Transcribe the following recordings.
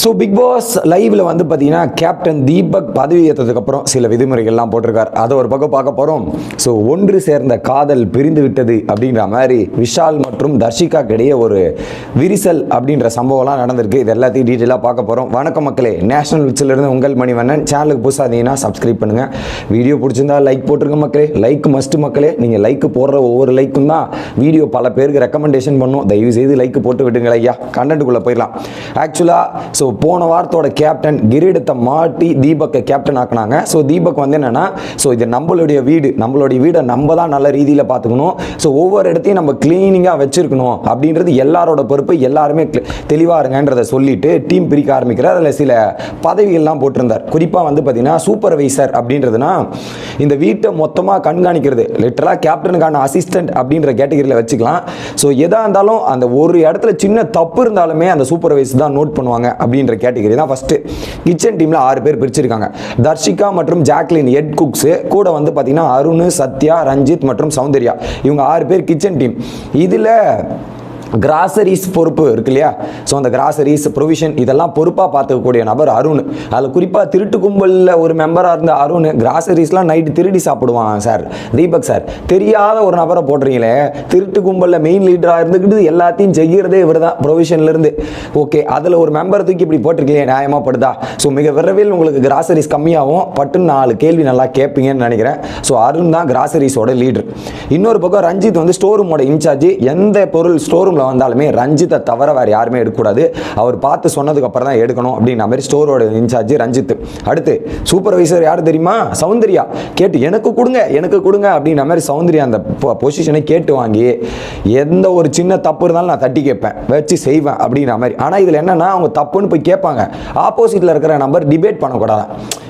So big pass வந்து பார்த்தீங்கன்னா captain Deepak பதவி ஏற்றதுக்கப்புறம் சில விதிமுறைகள்லாம் போட்டிருக்கார். அதை ஒரு பக்கம் பார்க்க போகிறோம் ஸோ ஒன்று சேர்ந்த காதல் பிரிந்து விட்டது அப்படின்ற மாதிரி விஷால் மற்றும் தர்ஷிகாக்கு இடையே ஒரு விரிசல் அப்படின்ற சம்பவம்லாம் நடந்திருக்கு. இது எல்லாத்தையும் டீட்டெயிலாக பார்க்க போகிறோம் வணக்கம் மக்களே. நேஷனல் விச்சிலிருந்து உங்கள் மணிவண்ணன். சேனலுக்கு புதுசாதீங்கன்னா சப்ஸ்கிரைப் பண்ணுங்கள் வீடியோ பிடிச்சிருந்தா லைக் போட்டுருங்க மக்களே. லைக் மஸ்ட் மக்களே. நீங்கள் லைக் போடுற ஒவ்வொரு லைக்கும் தான் வீடியோ பல பேருக்கு ரெக்கமெண்டேஷன் பண்ணும். தயவு செய்து லைக் போட்டு விடுங்க ஐயா. கண்டென்ட்டுக்குள்ளே போயிடலாம். ஆக்சுவலாக ஸோ போன வாரத்தோட கேப்டன் கிரீடத்தை மாட்டி தீபக்கை கேப்டன் ஆக்குனாங்க. ஸோ தீபக் வந்து என்னென்னா ஸோ இது நம்மளுடைய வீடு. நம்மளுடைய வீடை நம்ம தான் நல்ல ரீதியில் பார்த்துக்கணும். ஸோ ஒவ்வொரு இடத்தையும் நம்ம க்ளீனிங்காக வச்சுருக்கணும். அப்படின்றது எல்லாரோட பொறுப்பு. எல்லாருமே தெளிவாக இருங்கன்றதை சொல்லிட்டு டீம் பிரிக்க ஆரம்பிக்கிறார். அதில் சில பதவிகள்லாம் போட்டிருந்தார். குறிப்பாக வந்து பார்த்தீங்கன்னா சூப்பர்வைசர் அப்படின்றதுனா இந்த வீட்டை மொத்தமாக கண்காணிக்கிறது. லிட்டரலாக கேப்டனுக்கான அசிஸ்டன்ட் அப்படின்ற கேட்டகரியில் வச்சுக்கலாம். ஸோ எதாக இருந்தாலும் அந்த ஒரு இடத்துல சின்ன தப்பு இருந்தாலுமே அந்த சூப்பர்வைசர் தான் நோட் பண்ணுவாங்க. அப்படின்ற கேட்டகரி தான் ஃபஸ்ட்டு கிச்சன் டீமில் ஆறு பேர் பிரிச்சிருக்காங்க. தர்ஷிகா மற்றும் ஜாக்லின் ஹெட் குக்ஸு கூட வந்து பார்த்தீங்கன்னா அருண் சத்யா ரஞ்சித் மற்றும் சௌந்தர்யா. இவங்க ஆறு பேர் கிச்சன் டீம் இதில் கிராசரிஸ் பொறுப்பு இருக்கு இல்லையா ஸோ அந்த கிராசரிஸ் ப்ரொவிஷன் இதெல்லாம் பொறுப்பாக பார்த்துக்கக்கூடிய நபர் அருண். அதில் குறிப்பாக திருட்டு கும்பலில் ஒரு மெம்பராக இருந்த அருண் கிராசரிஸ்லாம் நைட்டு திருடி சாப்பிடுவான் சார் தீபக் சார் தெரியாத ஒரு நபரை போடுறீங்களே திருட்டு கும்பலில் மெயின் லீடராக இருந்துக்கிட்டு எல்லாத்தையும் செய்கிறதே இவர் தான் ப்ரொவிஷன்லேருந்து ஓகே அதில் ஒரு மெம்பரை தூக்கி இப்படி போட்டிருக்கீங்க நியாயமாக படுதா ஸோ மிக விரைவில் உங்களுக்கு கிராசரிஸ் கம்மியாகும். பட்டுன்னு நாலு கேள்வி நல்லா கேட்பீங்கன்னு நினைக்கிறேன். ஸோ அருண் தான் கிராசரிஸோட லீடர் இன்னொரு பக்கம் ரஞ்சித் வந்து ஸ்டோர் ரூமோட இன்சார்ஜ். எந்த பொருள் ஸ்டோர் ரூமில் வந்தாலுமே ரஞ்சித்தை தவிர வேறு யாருமே எடுக்கக்கூடாது. அவர் பார்த்து சொன்னதுக்கப்புறம் தான் எடுக்கணும் அப்படின்ற மாதிரி ஸ்டோரோட இன்சார்ஜ் ரஞ்சித் அடுத்து சூப்பர்வைசர் யார் தெரியுமா? சௌந்தர்யா. கேட்டு எனக்கு கொடுங்க எனக்கு கொடுங்க அப்படின்ற மாதிரி சௌந்தர்யா அந்த பொசிஷனை கேட்டு வாங்கி எந்த ஒரு சின்ன தப்பு இருந்தாலும் நான் தட்டி கேட்பேன் வச்சு செய்வேன் அப்படின்ற மாதிரி. ஆனால் இதில் என்னென்னா அவங்க தப்புன்னு போய் கேட்பாங்க. ஆப்போசிட்டில் இருக்கிற நம்பர் டிபேட் பண்ணக்கூடாது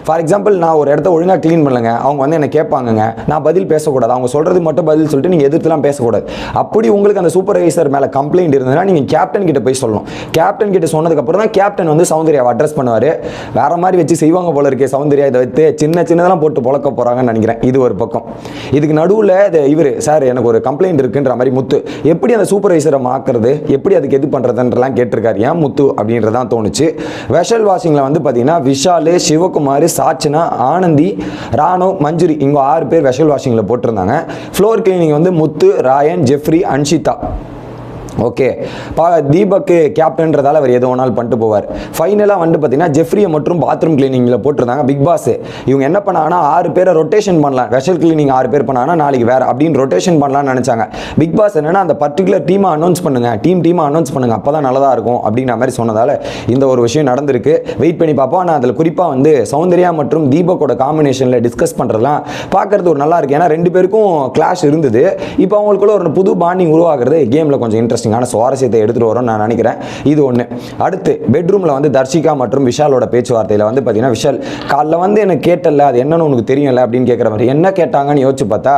ஃபார் எக்ஸாம்பிள் நான் ஒரு இடத்த ஒழுங்காக க்ளீன் பண்ணலங்க. அவங்க வந்து என்னை கேட்பாங்கங்க. நான் பதில் பேசக்கூடாது. அவங்க சொல்கிறது மட்டும் பதில் சொல்லிட்டு நீங்கள் எதிர்த்துலாம் பேசக்கூடாது. அப்படி உங்களுக்கு அந்த சூப்பர்வைசர் மேலே கம்ப்ளைண்ட் இருந்ததுன்னா நீங்கள் கேப்டன் கிட்ட போய் சொல்லணும். கேப்டன் கிட்ட சொன்னதுக்கப்புறம் தான் கேப்டன் வந்து சௌந்தர்யாவை அட்ரஸ் பண்ணுவார். வேற மாதிரி வச்சு செய்வாங்க போல இருக்கே சௌந்தர்யா. இதை வைத்து சின்ன சின்னதெல்லாம் போட்டு பழக்க போகிறாங்கன்னு நினைக்கிறேன். இது ஒரு பக்கம். இதுக்கு நடுவில் இவர் சார் எனக்கு ஒரு கம்ப்ளைண்ட் இருக்குன்ற மாதிரி முத்து. எப்படி அந்த சூப்பர்வைசரை மாக்குறது எப்படி அதுக்கு எது பண்ணுறதுன்றலாம் கேட்டிருக்காரு. ஏன் முத்து அப்படின்றதான் தோணுச்சு. வெஷல் வாஷிங்கில் வந்து பார்த்தீங்கன்னா விஷால் சிவகுமார் சாச்சனா ஆனந்தி ராணோ மஞ்சுரி இவங்க ஆறு பேர் வெஷல் வாஷிங்கில் போட்டிருந்தாங்க. ஃப்ளோர் கிளீனிங் வந்து முத்து ராயன் ஜெஃப்ரி அன்ஷிதா. ஓகே. பா தீபக்கு கேப்டன்றதால அவர் எது வேணாலும் பண்ணிட்டு போவார். ஃபைனலாக வந்து பார்த்தீங்கன்னா ஜெஃப்ரியை மற்றும் பாத்ரூம் கிளீனிங்கில் போட்டிருந்தாங்க பிக் பாஸ் இவங்க என்ன பண்ணாங்கன்னா ஆறு பேரை ரொட்டேஷன் பண்ணலாம். ஸ்பெஷல் கிளீனிங் ஆறு பேர் பண்ணாங்கன்னா நாளைக்கு வேறு அப்படின்னு ரொட்டேஷன் பண்ணலாம்னு நினச்சாங்க. பிக் பாஸ் என்னென்னா அந்த பர்டிகுலர் டீமை அனௌன்ஸ் பண்ணுங்கள் டீம் டீமை அனௌன்ஸ் பண்ணுங்கள் அப்போ தான் நல்லதாக இருக்கும் அப்படின்ற மாதிரி சொன்னதால் இந்த ஒரு விஷயம் நடந்திருக்கு. வெயிட் பண்ணி பார்ப்போம் ஆனால் அதில் குறிப்பாக வந்து சௌந்தர்யா மற்றும் தீபக்கோட காம்பினேஷனில் டிஸ்கஸ் பண்ணுறதுலாம் பார்க்கறது ஒரு நல்லா இருக்கு. ஏன்னா ரெண்டு பேருக்கும் கிளாஷ் இருந்தது. இப்போ அவங்களுக்குள்ள ஒரு புது பாண்டிங் உருவாகிறது கேமில் கொஞ்சம் இன்ட்ரெஸ்ட் இன்ட்ரெஸ்டிங்கான சுவாரஸ்யத்தை எடுத்துகிட்டு வரோம் நான் நினைக்கிறேன். இது ஒன்று அடுத்து பெட்ரூமில் வந்து தர்ஷிகா மற்றும் விஷாலோட பேச்சுவார்த்தையில் வந்து பார்த்தீங்கன்னா விஷால் காலைல வந்து எனக்கு கேட்டல அது என்னன்னு உனக்கு தெரியல அப்படின்னு கேட்குற மாதிரி என்ன கேட்டாங்கன்னு யோசிச்சு பார்த்தா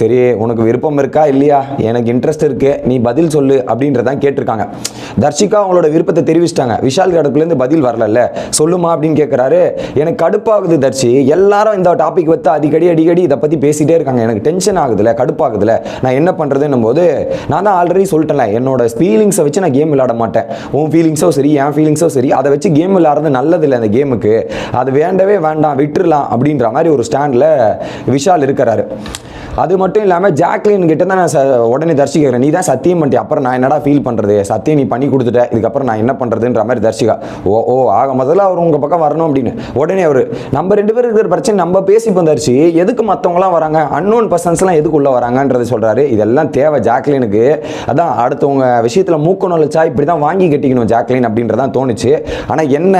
சரி உனக்கு விருப்பம் இருக்கா இல்லையா? எனக்கு இன்ட்ரெஸ்ட் இருக்குது நீ பதில் சொல்லு அப்படின்றதான் கேட்டிருக்காங்க. தர்ஷிகா அவங்களோட விருப்பத்தை தெரிவிச்சிட்டாங்க. விஷால் கடப்புலேருந்து பதில் வரல சொல்லுமா அப்படின்னு கேட்குறாரு எனக்கு கடுப்பாகுது தர்ஷி. எல்லாரும் இந்த டாபிக் வைத்து அடிக்கடி அடிக்கடி இதை பற்றி பேசிகிட்டே இருக்காங்க. எனக்கு டென்ஷன் ஆகுதுல கடுப்பாகுதுல. நான் என்ன பண்ணுறதுன்னும் போது நான் தான் ஆல்ரெடி சொல்லிட்டேன்ல என்னோட ஃபீலிங்ஸை வச்சு நான் கேம் விளையாட மாட்டேன். உன் ஃபீலிங்ஸோ சரி என் ஃபீலிங்ஸோ சரி அதை வச்சு கேம் விளையாடுறது நல்லதில்லை அந்த கேமுக்கு அது வேண்டவே வேண்டாம் விட்டுறலாம் அப்படின்ற மாதிரி ஒரு ஸ்டாண்டில் விஷால் இருக்கிறாரு. அது மட்டும் இல்லாமல் ஜாக்லின் கிட்ட தான் நான் உடனே தர்ஷிக்கிறேன் நீ தான் சத்தியம் பண்ணிட்டு அப்புறம் நான் என்னடா ஃபீல் பண்ணுறது சத்தியம் நீ பண்ணி கொடுத்துட்ட இதுக்கப்புறம் நான் என்ன பண்ணுறதுன்ற மாதிரி தர்ஷிகா ஓ ஓ ஆக முதல்ல அவர் உங்கள் பக்கம் வரணும் அப்படின்னு. உடனே அவர் நம்ம ரெண்டு பேரும் இருக்கிற பிரச்சனை நம்ம பேசிப்போம் தர்ஷி. எதுக்கு மற்றவங்களாம் வராங்க? அன்னோன் பர்சன்ஸ்லாம் எதுக்குள்ளே வராங்கன்றது சொல்கிறாரு இதெல்லாம் தேவை ஜாக்லினுக்கு. அதான் உங்கள் விஷயத்தில் மூக்க நுழைச்சா இப்படி தான் வாங்கி கட்டிக்கணும் ஜாக்லின் அப்படின்றதான் தோணுச்சு. ஆனால் என்ன?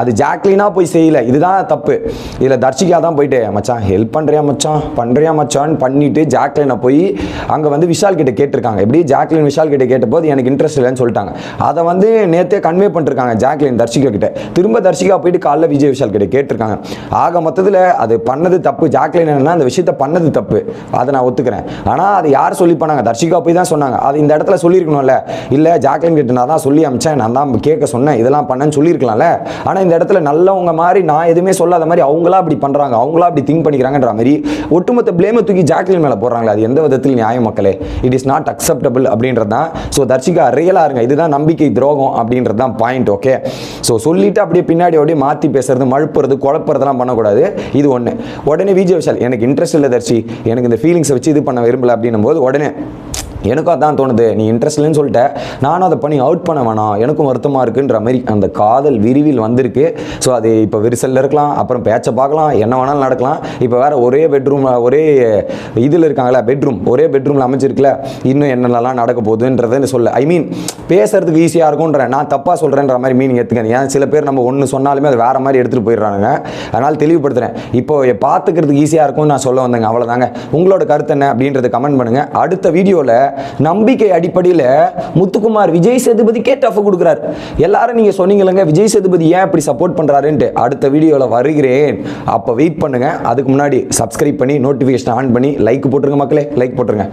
அது ஜாக்லினாக போய் செய்யல. இதுதான் தப்பு. இதில் தர்ஷிகா தான் போயிட்டு மச்சான் ஹெல்ப் பண்ணுறியா மச்சான்? பண்ணுறியா மச்சான் பண்ணிவிட்டு ஜாக்லினை போய் அங்கே வந்து விஷால் கிட்ட கேட்டிருக்காங்க. எப்படி? ஜாக்லின் விஷால் கிட்ட கேட்டபோது எனக்கு இன்ட்ரெஸ்ட் இல்லைன்னு சொல்லிட்டாங்க. அதை வந்து நேற்றே கன்வே பண்ணிருக்காங்க ஜாக்லின் தர்ஷிகா கிட்ட. திரும்ப தர்ஷிகா போயிட்டு காலைல விஜய் விஷால் கிட்ட கேட்டிருக்காங்க. ஆக மொத்தத்தில் அது பண்ணது தப்பு. ஜாக்லின் என்னன்னா அந்த விஷயத்த பண்ணது தப்பு. அதை நான் ஒத்துக்கிறேன். ஆனால் அது யார் சொல்லி பண்ணாங்க தர்ஷிகா போய் தான் சொன்னாங்க. அது இந்த இடத்துல சொல்லி சொல்லியிருக்கணும்ல. இல்லை ஜாக்லின் கிட்ட நான் தான் சொல்லி அமிச்சேன் நான் தான் கேட்க சொன்னேன் இதெல்லாம் பண்ணேன்னு சொல்லியிருக்கலாம்ல. ஆனால் இந்த இடத்துல நல்லவங்க மாதிரி நான் எதுவுமே சொல்லாத மாதிரி அவங்களா அப்படி பண்ணுறாங்க அவங்களா அப்படி திங்க் பண்ணிக்கிறாங்கன்ற மாதிரி ஒட்டுமொத்த பிளேமை தூக்கி ஜாக்லின் மேலே போடுறாங்களே அது எந்த விதத்தில் நியாயம் மக்களே. இட் இஸ் நாட் அக்செப்டபிள் அப்படின்றது தான். ஸோ தர்ஷிகா ரியலாக இருங்க இதுதான் நம்பிக்கை துரோகம் அப்படின்றது தான் பாயிண்ட் ஓகே ஸோ சொல்லிட்டு அப்படியே பின்னாடி அப்படியே மாற்றி பேசுறது மழுப்புறது குழப்பறதெல்லாம் பண்ணக்கூடாது. இது ஒன்று உடனே விஜய் விஷால் எனக்கு இன்ட்ரெஸ்ட் இல்லை தர்ஷி எனக்கு இந்த ஃபீலிங்ஸை வச்சு இது பண்ண விரும்பல அப்படின்னும் போது உடனே எனக்கும் அதான் தோணுது. நீ இன்ட்ரெஸ்ட் இல்லைன்னு சொல்லிட்ட. நானும் அதை பண்ணி அவுட் பண்ண வேணாம். எனக்கும் வருத்தமாக இருக்குன்ற மாதிரி அந்த காதல் விரிவில் வந்திருக்கு. ஸோ அது இப்போ விரிசலில் இருக்கலாம். அப்புறம் பேச்சை பார்க்கலாம். என்ன வேணாலும் நடக்கலாம். இப்போ வேற ஒரே பெட்ரூம் ஒரே இதில் இருக்காங்களா பெட்ரூம் ஒரே பெட்ரூமில் அமைச்சிருக்கல இன்னும் என்னென்னலாம் நடக்க போகுதுன்றதுன்னு சொல்ல. ஐ மீன் பேசுறதுக்கு ஈஸியாக இருக்கும்ன்ற நான் தப்பாக சொல்கிறேன்ற மாதிரி மீனிங் எடுத்துக்கணும் ஏன் சில பேர் நம்ம ஒன்று சொன்னாலுமே அது வேறு மாதிரி எடுத்துகிட்டு போயிடுறாங்க அதனால் தெளிவுபடுத்துகிறேன் இப்போ பார்த்துக்கிறதுக்கு ஈஸியாக இருக்கும்னு நான் சொல்ல வந்தேங்க. அவ்வளோதாங்க உங்களோட கருத்து என்ன அப்படின்றத கமெண்ட் பண்ணுங்கள் அடுத்த வீடியோவில் நம்பிக்கை அடிப்படையில் முத்துக்குமார் விஜய் சேதுபதிக்கே டஃப் கொடுக்குறாரு. எல்லாரும் நீங்கள் சொன்னீங்களங்க விஜய் சேதுபதி ஏன் இப்படி சப்போர்ட் பண்ணுறாருன்ட்டு அடுத்த வீடியோவில் வருகிறேன். அப்போ வெயிட் பண்ணுங்கள் அதுக்கு முன்னாடி சப்ஸ்கிரைப் பண்ணி நோட்டிஃபிகேஷன் ஆன் பண்ணி லைக் போட்டுருங்க மக்களே. லைக் போட்டுருங்க.